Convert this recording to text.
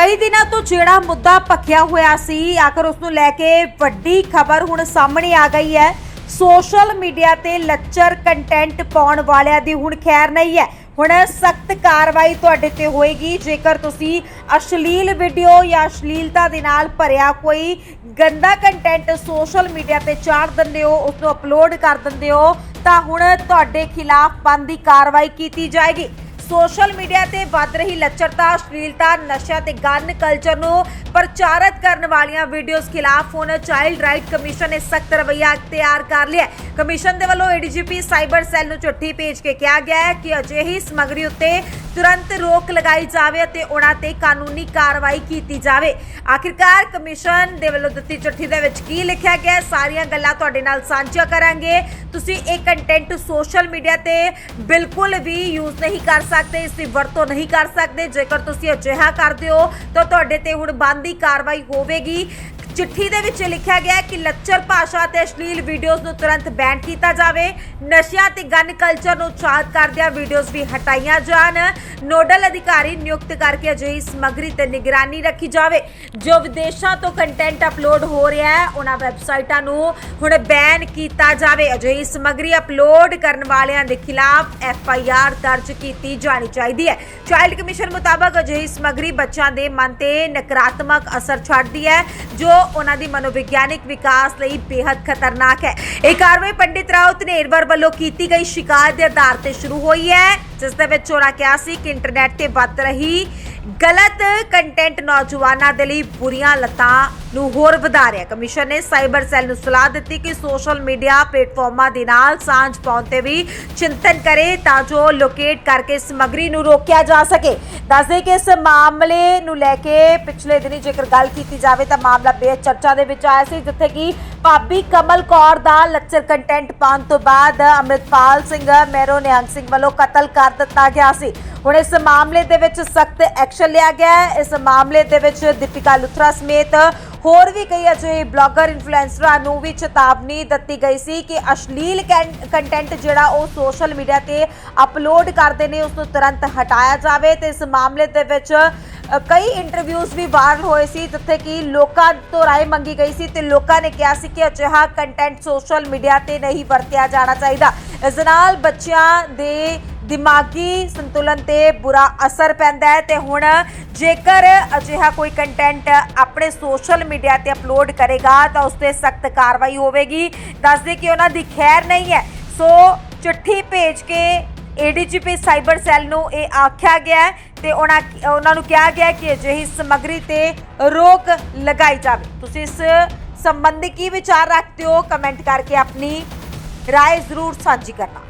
ਕਈ ਦਿਨਾਂ ਤੋਂ ਜਿਹੜਾ ਮੁੱਦਾ ਭਖਿਆ ਹੋਇਆ ਸੀ, ਆਖਰ ਉਸ ਨੂੰ ਲੈ ਕੇ ਵੱਡੀ ਖਬਰ ਹੁਣ ਸਾਹਮਣੇ ਆ ਗਈ ਹੈ। ਸੋਸ਼ਲ ਮੀਡੀਆ ਤੇ ਲੱਚਰ ਕੰਟੈਂਟ ਪਾਉਣ ਵਾਲਿਆਂ ਦੀ ਹੁਣ ਖੈਰ ਨਹੀਂ ਹੈ। ਹੁਣ ਸਖਤ ਕਾਰਵਾਈ ਤੁਹਾਡੇ ਤੇ ਹੋਏਗੀ। ਜੇਕਰ ਤੁਸੀਂ ਅਸ਼ਲੀਲ ਵੀਡੀਓ ਜਾਂ ਅਸ਼ਲੀਲਤਾ ਦੇ ਨਾਲ ਭਰਿਆ ਕੋਈ ਗੰਦਾ ਕੰਟੈਂਟ ਸੋਸ਼ਲ ਮੀਡੀਆ ਤੇ ਚਾੜ ਦਿੰਦੇ ਹੋ ਉਸ ਨੂੰ ਅਪਲੋਡ ਕਰ ਦਿੰਦੇ ਹੋ, ਤਾਂ ਹੁਣ ਤੁਹਾਡੇ ਖਿਲਾਫ ਬਣਦੀ ਕਾਰਵਾਈ ਕੀਤੀ ਜਾਏਗੀ। ਸੋਸ਼ਲ ਮੀਡੀਆ ਤੇ ਵੱਧ ਰਹੀ ਲੱਚਰਤਾ, ਅਸ਼ਲੀਲਤਾ ਨਸ਼ਾ ਤੇ ਗਨ ਕਲਚਰ ਨੂੰ ਪ੍ਰਚਾਰਿਤ ਕਰਨ ਵਾਲੀਆਂ ਵੀਡੀਓਜ਼ ਖਿਲਾਫ ਹੁਣ ਚਾਈਲਡ ਰਾਈਟ ਕਮਿਸ਼ਨ ਨੇ ਸਖਤ ਰਵੱਈਆ ਅਖਤਿਆਰ ਕਰ ਲਿਆ ਕਮਿਸ਼ਨ ਦੇ ਵੱਲੋਂ ਏਡੀਜੀਪੀ ਸਾਈਬਰ ਸੈੱਲ ਨੂੰ ਚਿੱਠੀ ਭੇਜ ਕੇ ਕਿਹਾ ਗਿਆ ਹੈ ਕਿ ਅਜਿਹੀ ਸਮੱਗਰੀ ਉੱਤੇ ਤੁਰੰਤ ਰੋਕ ਲਗਾਈ ਜਾਵੇ ਅਤੇ ਉਹਨਾਂ ਤੇ ਕਾਨੂੰਨੀ ਕਾਰਵਾਈ ਕੀਤੀ ਜਾਵੇ। ਆਖਿਰਕਾਰ ਕਮਿਸ਼ਨ ਦੇ ਵੱਲੋਂ ਦਿੱਤੀ ਚਿੱਠੀ ਦੇ ਵਿੱਚ ਕੀ ਲਿਖਿਆ ਗਿਆ ਹੈ? ਸਾਰੀਆਂ ਗੱਲਾਂ ਤੁਹਾਡੇ ਨਾਲ ਸਾਂਝਾ ਕਰਾਂਗੇ। ਤੁਸੀਂ ਇਹ ਕੰਟੈਂਟ ਸੋਸ਼ਲ ਮੀਡੀਆ ਤੇ ਬਿਲਕੁਲ ਵੀ ਯੂਜ਼ ਨਹੀਂ ਕਰ ਸਕਦੇ, ਇਸ ਦੀ ਵਰਤੋਂ ਨਹੀਂ ਕਰ ਸਕਦੇ। ਜੇਕਰ ਤੁਸੀਂ ਅਜਿਹਾ ਕਰਦੇ ਹੋ, ਤਾਂ ਤੁਹਾਡੇ ਤੇ ਹੁਣ ਬੰਦੀ ਕਾਰਵਾਈ ਹੋਵੇਗੀ। ਚਿੱਠੀ ਦੇ ਵਿੱਚ ਲਿਖਿਆ ਗਿਆ ਹੈ ਕਿ ਲੱਚਰ ਭਾਸ਼ਾ ਤੇ ਅਸ਼ਲੀਲ ਵੀਡੀਓਜ਼ ਨੂੰ ਤੁਰੰਤ ਬੈਨ ਕੀਤਾ ਜਾਵੇ। ਨਸ਼ਿਆਂ ਤੇ ਗਨ ਕਲਚਰ ਨੂੰ ਉਤਸ਼ਾਹਿਤ ਕਰਦਿਆਂ ਵੀਡੀਓਜ਼ ਵੀ ਹਟਾਈਆਂ ਜਾਣ। ਨੋਡਲ ਅਧਿਕਾਰੀ ਨਿਯੁਕਤ ਕਰਕੇ ਅਜਿਹੀ ਸਮੱਗਰੀ ਤੇ ਨਿਗਰਾਨੀ ਰੱਖੀ ਜਾਵੇ। ਜੋ ਵਿਦੇਸ਼ਾਂ ਤੋਂ ਕੰਟੈਂਟ ਅਪਲੋਡ ਹੋ ਰਿਹਾ ਹੈ, ਉਹਨਾਂ ਵੈਬਸਾਈਟਾਂ ਨੂੰ ਹੁਣ ਬੈਨ ਕੀਤਾ ਜਾਵੇ। ਅਜਿਹੀ ਸਮੱਗਰੀ ਅਪਲੋਡ ਕਰਨ ਵਾਲਿਆਂ ਦੇ ਖਿਲਾਫ ਐਫ ਆਈ ਆਰ ਦਰਜ ਕੀਤੀ ਜਾਣੀ ਚਾਹੀਦੀ ਹੈ। ਚਾਈਲਡ ਕਮਿਸ਼ਨ ਮੁਤਾਬਕ ਅਜਿਹੀ ਸਮੱਗਰੀ ਬੱਚਿਆਂ ਦੇ ਮਨ ਤੇ ਨਕਾਰਾਤਮਕ ਅਸਰ ਛੱਡਦੀ ਹੈ, ਜੋ ਉਹਨਾਂ ਦੀ ਮਨੋਵਿਗਿਆਨਕ ਵਿਕਾਸ ਲਈ ਬੇहद ਖਤਰਨਾਕ ਹੈ। ਇਹ ਕਾਰਵਾਈ ਪੰਡਿਤ ਰਾਓ ਨੇ ਵੱਲੋਂ ਕੀਤੀ ਗਈ ਸ਼ਿਕਾਇਤ ਦੇ ਆਧਾਰ ਤੇ ਸ਼ੁਰੂ ਹੋਈ ਹੈ, ਜਿਸ ਦੇ ਵਿੱਚ ਉਹਨਾਂ ਕਿਹਾ ਸੀ ਕਿ ਇੰਟਰਨੈਟ ਤੇ ਵੱਧ ਰਹੀ ਗਲਤ ਕੰਟੈਂਟ ਨੌਜਵਾਨਾਂ ਦੇ ਲਈ ਬੁਰੀਆਂ ਲੱਤਾਂ ਨੂੰ ਹੋਰ ਵਧਾ ਰਿਹਾ ਕਮਿਸ਼ਨ ਨੇ ਸਾਈਬਰ ਸੈੱਲ ਨੂੰ ਸਲਾਹ ਦਿੱਤੀ ਕਿ ਸੋਸ਼ਲ ਮੀਡੀਆ ਪਲੇਟਫਾਰਮਾਂ ਦੇ ਨਾਲ ਸਾਂਝ ਪਾਉਣ ਤੇ ਵੀ ਚਿੰਤਨ ਕਰੇ ਤਾਂ ਜੋ ਲੋਕੇਟ ਕਰਕੇ ਸਮੱਗਰੀ ਨੂੰ ਰੋਕਿਆ ਜਾ ਸਕੇ। ਦੱਸਦੇ ਕਿ ਇਸ ਮਾਮਲੇ ਨੂੰ ਲੈ ਕੇ ਪਿਛਲੇ ਦਿਨੀ ਜੇਕਰ ਗੱਲ ਕੀਤੀ ਜਾਵੇ ਤਾਂ ਮਾਮਲਾ ਬੇਹੱਦ ਚਰਚਾ ਦੇ ਵਿੱਚ ਆਇਆ ਸੀ, ਜਿੱਥੇ ਕਿ ਭਾਬੀ ਕਮਲ ਕੌਰ ਦਾ ਲੱਚਰ ਕੰਟੈਂਟ ਪਾਉਣ ਤੋਂ ਬਾਅਦ ਅੰਮ੍ਰਿਤਪਾਲ ਸਿੰਘ ਮੈਰੋ ਨਿਹੰਗ ਸਿੰਘ ਵੱਲੋਂ ਕਤਲ ਕਰ ਦਿੱਤਾ ਗਿਆ ਸੀ। ਹੁਣ ਇਸ ਮਾਮਲੇ ਦੇ ਵਿੱਚ ਸਖਤ ਐਕਸ਼ਨ ਲਿਆ ਗਿਆ ਹੈ। ਇਸ ਮਾਮਲੇ ਦੇ ਵਿੱਚ ਦੀਪਿਕਾ ਲੁਥਰਾ ਸਮੇਤ ਹੋਰ ਵੀ ਕਈ ਅਜਿਹੇ ਬਲੌਗਰ ਇਨਫਲੂਐਂਸਰਾਂ ਨੂੰ ਵੀ ਚੇਤਾਵਨੀ ਦਿੱਤੀ ਗਈ ਸੀ ਕਿ ਅਸ਼ਲੀਲ ਕੰਟੈਂਟ ਜਿਹੜਾ ਉਹ ਸੋਸ਼ਲ ਮੀਡੀਆ ਤੇ ਅਪਲੋਡ ਕਰਦੇ ਨੇ, ਉਸ ਨੂੰ ਤੁਰੰਤ ਹਟਾਇਆ ਜਾਵੇ ਤੇ ਇਸ ਮਾਮਲੇ ਦੇ ਵਿੱਚ ਕਈ ਇੰਟਰਵਿਊਜ਼ ਵੀ ਵਾਇਰਲ ਹੋਏ ਸੀ, ਜਿੱਥੇ ਕਿ ਲੋਕਾਂ ਤੋਂ ਰਾਏ ਮੰਗੀ ਗਈ ਸੀ ਤੇ ਲੋਕਾਂ ਨੇ ਕਿਹਾ ਸੀ ਕਿ ਅਜਿਹਾ ਕੰਟੈਂਟ ਸੋਸ਼ਲ ਮੀਡੀਆ ਤੇ ਨਹੀਂ ਵਰਤਿਆ ਜਾਣਾ ਚਾਹੀਦਾ। ਇਸ ਨਾਲ ਬੱਚਿਆਂ ਦੇ ਦਿਮਾਗੀ ਸੰਤੁਲਨ ਤੇ ਬੁਰਾ ਅਸਰ ਪੈਂਦਾ ਹੈ ਤੇ ਹੁਣ ਜੇਕਰ ਅਜਿਹਾ ਕੋਈ ਕੰਟੈਂਟ ਆਪਣੇ ਸੋਸ਼ਲ ਮੀਡੀਆ ਤੇ ਅਪਲੋਡ ਕਰੇਗਾ ਤਾਂ ਉਸ ਤੇ ਸਖਤ ਕਾਰਵਾਈ ਹੋਵੇਗੀ। ਦੱਸਦੇ ਕਿ ਉਹਨਾਂ ਦੀ ਖੈਰ ਨਹੀਂ ਹੈ। ਸੋ ਚਿੱਠੀ ਭੇਜ ਕੇ ਏਡੀਜੀਪੀ ਸਾਈਬਰ ਸੈੱਲ ਨੂੰ ਇਹ ਆਖਿਆ ਗਿਆ ਹੈ ਤੇ ਉਹਨਾਂ ਉਹਨਾਂ ਨੂੰ ਕਿਹਾ ਗਿਆ ਕਿ ਅਜਿਹੀ ਸਮੱਗਰੀ ਤੇ ਰੋਕ ਲਗਾਈ ਜਾਵੇ। ਤੁਸੀਂ ਇਸ ਸੰਬੰਧੀ ਕੀ ਵਿਚਾਰ ਰੱਖਦੇ ਹੋ? ਕਮੈਂਟ ਕਰਕੇ ਆਪਣੀ ਰਾਏ ਜ਼ਰੂਰ ਸਾਂਝੀ ਕਰਨਾ।